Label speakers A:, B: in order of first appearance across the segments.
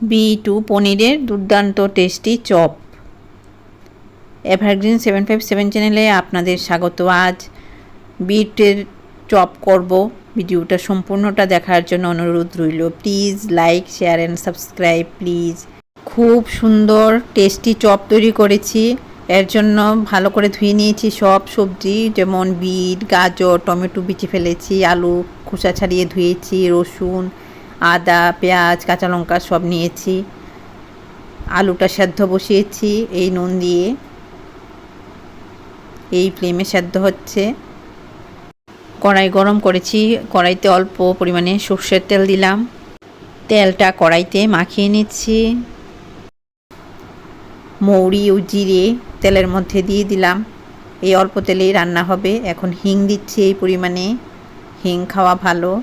A: B two পনিরের দুর্দান্ত tasty chop. Evergreen seven five seven চ্যানেলে আপনাদের স্বাগত। আজ বিটের চপ করব। ভিডিওটা সম্পূর্ণটা দেখার জন্য অনুরোধ রইল। Please like, share and subscribe, please. খুব সুন্দর, টেস্টি চপ তৈরি করেছি। এর জন্য ভালো করে ধুয়ে নিয়েছি সব সবজি, যেমন বিট, গাজর, টমেটো বিচি ফেলেছি, আলু খোসা ছাড়িয়ে ধুয়েছি, রসুন আদা, পেঁয়াজ কাঁচা লঙ্কা সব নিয়েছি। আলুটা সেদ্ধ বসিয়েছি, এই নুন দিয়ে। এই ফ্লেমে সেদ্ধ হচ্ছে। কড়াই গরম করেছি, কড়াইতে অল্প পরিমাণে সর্ষের তেল দিলাম। তেলটা কড়াইতে মাখিয়ে নিচ্ছি। মৌরি ও জিরে তেলের মধ্যে দিয়ে দিলাম। এই অল্প তেলেই রান্না হবে। এখন হিং দিচ্ছি এই পরিমাণে। হিং খাওয়া ভালো।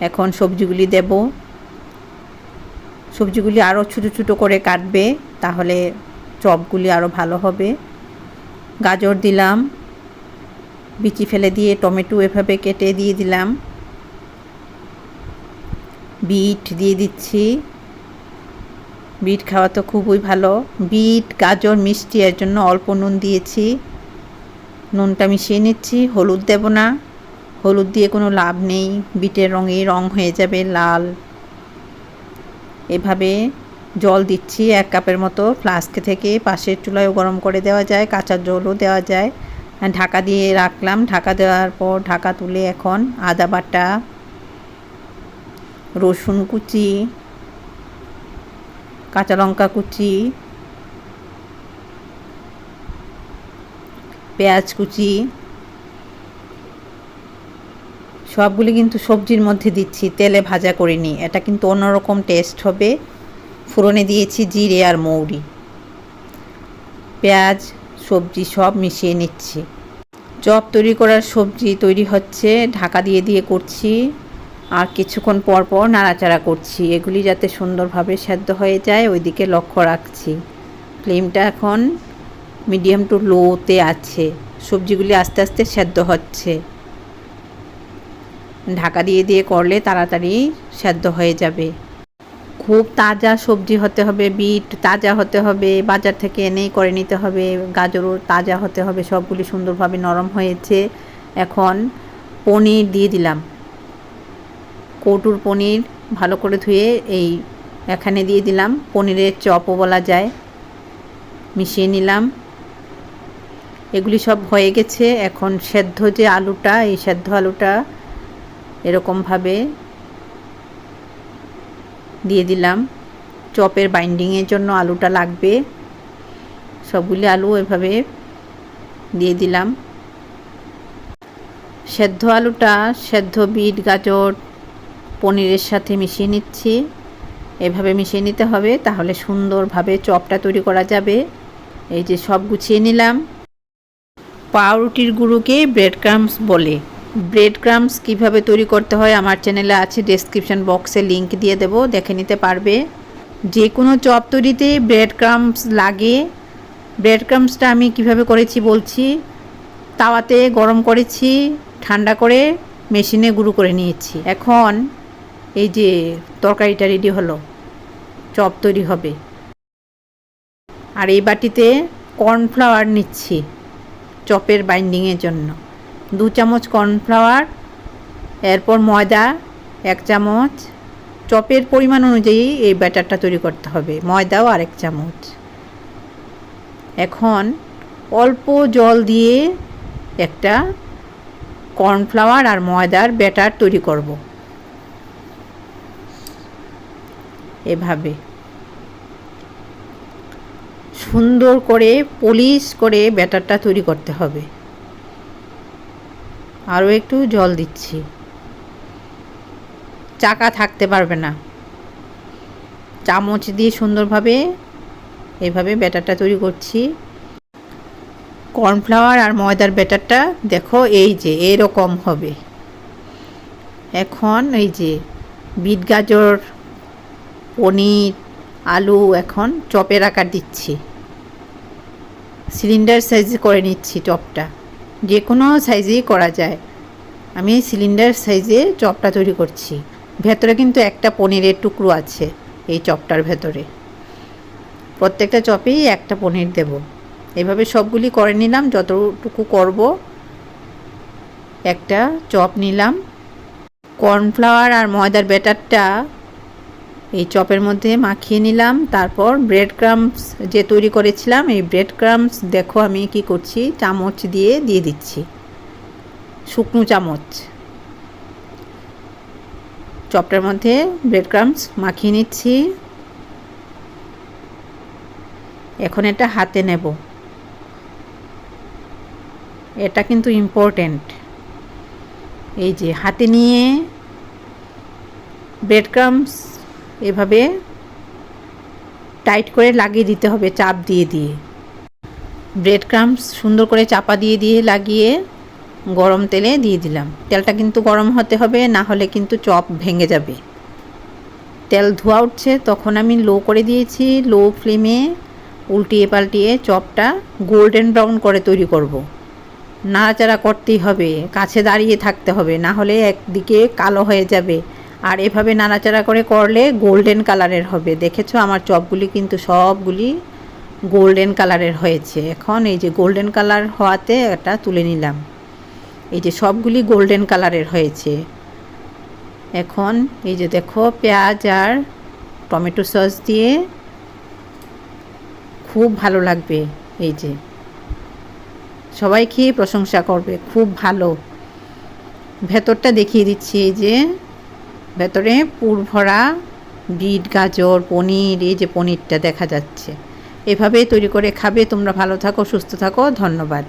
A: এখন সবজিগুলি দেব। সবজিগুলি আরও ছোটো ছোটো করে কাটবে, তাহলে চপগুলি আরও ভালো হবে। গাজর দিলাম, বিচি ফেলে দিয়ে টমেটো এভাবে কেটে দিয়ে দিলাম। বিট দিয়ে দিচ্ছি। বিট খাওয়া তো খুবই ভালো। বিট, গাজর, মিষ্টি, এর জন্য অল্প নুন দিয়েছি। নুনটা মিশিয়ে নিচ্ছি, হলুদ দেব না। হলুদ দিয়ে কোনো লাভ নেই, বিটের রঙে রং হয়ে যাবে লাল। এভাবে জল দিচ্ছি এক কাপের মতো, ফ্লাস্ক থেকে পাশের চুলায়ও গরম করে দেওয়া যায়, কাঁচা জলও দেওয়া যায়। ঢাকা দিয়ে রাখলাম, ঢাকা দেওয়ার পর ঢাকা তুলে এখন আদা বাটা, রসুন কুচি, কাঁচা লঙ্কা কুচি, পেঁয়াজ কুচি সবগুলি কিন্তু সবজির মধ্যে দিচ্ছি, তেলে ভাজা করিনি এটা কিন্তু অন্যরকম টেস্ট হবে। ফুরনে দিয়েছি জিরে আর মৌরি। পেঁয়াজ, সবজি সব মিশিয়ে নিচ্ছি। চপ তৈরি করার সবজি তৈরি হচ্ছে, ঢাকা দিয়ে দিয়ে করছি। আর কিছুক্ষণ পর পর নাড়াচাড়া করছি। এগুলি যাতে সুন্দরভাবে সেদ্ধ হয়ে যায়, ওইদিকে লক্ষ্য রাখছি। ফ্লেমটা এখন মিডিয়াম টু লোতে আছে। সবজিগুলি আস্তে আস্তে সেদ্ধ হচ্ছে। ঢাকা দিয়ে দিয়ে করলে তাড়াতাড়ি সেদ্ধ হয়ে যাবে। খুব তাজা সবজি হতে হবে, বিট তাজা হতে হবে, বাজার থেকে এনেই করে নিতে হবে গাজরও তাজা হতে হবে, সবগুলি সুন্দরভাবে নরম হয়েছে। এখন পনির দিয়ে দিলাম। কৌটুর পনির ভালো করে ধুয়ে এই এখানে দিয়ে দিলাম। পনিরের চপও বলা যায়। মিশিয়ে নিলাম। এগুলি সব হয়ে গেছে। এখন সেদ্ধ যে আলুটা, এই সেদ্ধ আলুটা এরকমভাবে দিয়ে দিলাম। চপের বাইন্ডিংয়ের জন্য আলুটা লাগবে। সবগুলি আলু এভাবে দিয়ে দিলাম। সেদ্ধ আলুটা সেদ্ধ বিট, গাজর, পনিরের সাথে মিশিয়ে নিচ্ছি। এভাবে মিশিয়ে নিতে হবে, তাহলে সুন্দরভাবে চপটা তৈরি করা যাবে। এই যে সব গুছিয়ে নিলাম। পাউরুটির গুঁড়োকে ব্রেড ক্রামস বলে। ব্রেড ক্রামস কীভাবে তৈরি করতে হয় আমার চ্যানেলে আছে ডেসক্রিপশন বক্সে লিংক দিয়ে দেব, দেখে নিতে পারবে। যে কোনো চপ তৈরিতে ব্রেড ক্রামস লাগে। ব্রেড ক্রামসটা আমি কীভাবে করেছি বলছি। তাওয়াতে গরম করেছি, ঠান্ডা করে মেশিনে গুঁড়ো করে নিয়েছি। এখন এই যে তরকারিটা রেডি হলো চপ তৈরি হবে। আর এই বাটিতে কর্নফ্লাওয়ার নিচ্ছি, চপের বাইন্ডিংয়ের জন্য। দু চামচ কর্নফ্লাওয়ার, এরপর ময়দা, এক চামচ। চপের পরিমাণ অনুযায়ী এই ব্যাটারটা তৈরি করতে হবে, ময়দাও আরেক চামচ। এখন অল্প জল দিয়ে একটা কর্নফ্লাওয়ার আর ময়দার ব্যাটার তৈরি করব। এভাবে। সুন্দর করে, পলিশ করে ব্যাটারটা তৈরি করতে হবে। আরও একটু জল দিচ্ছি। চাকা থাকতে পারবে না। চামচ দিয়ে সুন্দরভাবে এভাবে ব্যাটারটা তৈরি করছি। কর্নফ্লাওয়ার আর ময়দার ব্যাটারটা দেখো এই যে, এরকম হবে। এখন এই যে বিট গাজর, পনির, আলু এখন চপের আকার দিচ্ছি। সিলিন্ডার সাইজ করে নিচ্ছি চপটা যে কোনো সাইজেই করা যায়। আমি সিলিন্ডার সাইজে চপটা তৈরি করছি। ভেতরে কিন্তু একটা পনিরের টুকরো আছে এই চপটার ভেতরে। প্রত্যেকটা চপেই একটা পনির দেব। এভাবে সবগুলি করে নিলাম, যতটুকু করব, একটা চপ নিলাম। কর্নফ্লাওয়ার আর ময়দার ব্যাটারটা এই চপের মধ্যে মাখিয়ে নিলাম। তারপর ব্রেড ক্রামস যে তৈরি করেছিলাম, এই ব্রেড ক্রামস দেখো আমি কি করছি, চামচ দিয়ে দিয়ে দিচ্ছি। শুকনো চামচ। চপটার মধ্যে ব্রেড ক্রামস মাখিয়ে নিচ্ছি। এখন এটা হাতে নেব। এটা কিন্তু ইম্পর্টেন্ট এই যে হাতে নিয়ে ব্রেড ক্রামস এভাবে টাইট করে লাগিয়ে দিতে হবে, চাপ দিয়ে দিয়ে। ব্রেড ক্রামস সুন্দর করে চাপা দিয়ে দিয়ে লাগিয়ে গরম তেলে দিয়ে দিলাম। তেলটা কিন্তু গরম হতে হবে, না হলে কিন্তু চপ ভেঙে যাবে। তেল ধোয়া উঠছে, তখন আমি লো করে দিয়েছি, লো ফ্লেমে উল্টিয়ে পাল্টিয়ে চপটা গোল্ডেন ব্রাউন করে তৈরি করব। নাড়াচাড়া করতেই হবে, কাছে দাঁড়িয়ে থাকতে হবে, না হলে একদিকে কালো হয়ে যাবে। আর এভাবে নাড়াচাড়া করে করলে গোল্ডেন কালারের হবে। দেখেছ? আমার চপগুলি কিন্তু সবগুলি গোল্ডেন কালারের হয়েছে। এখন এই যে গোল্ডেন কালার হওয়াতে এটা তুলে নিলাম। এই যে সবগুলি গোল্ডেন কালারের হয়েছে। এখন এই যে দেখো, পেঁয়াজ আর টমেটো সস দিয়ে খুব ভালো লাগবে। এই যে সবাই খেয়ে প্রশংসা করবে। খুব ভালো। ভেতরটা দেখিয়ে দিচ্ছি, এই যে ভেতরে পুরভরা, বিট, গাজর, পনির, এই যে পনিরটা দেখা যাচ্ছে। এভাবে তৈরি করে খাবে। তোমরা ভালো থাকো, সুস্থ থাকো। ধন্যবাদ।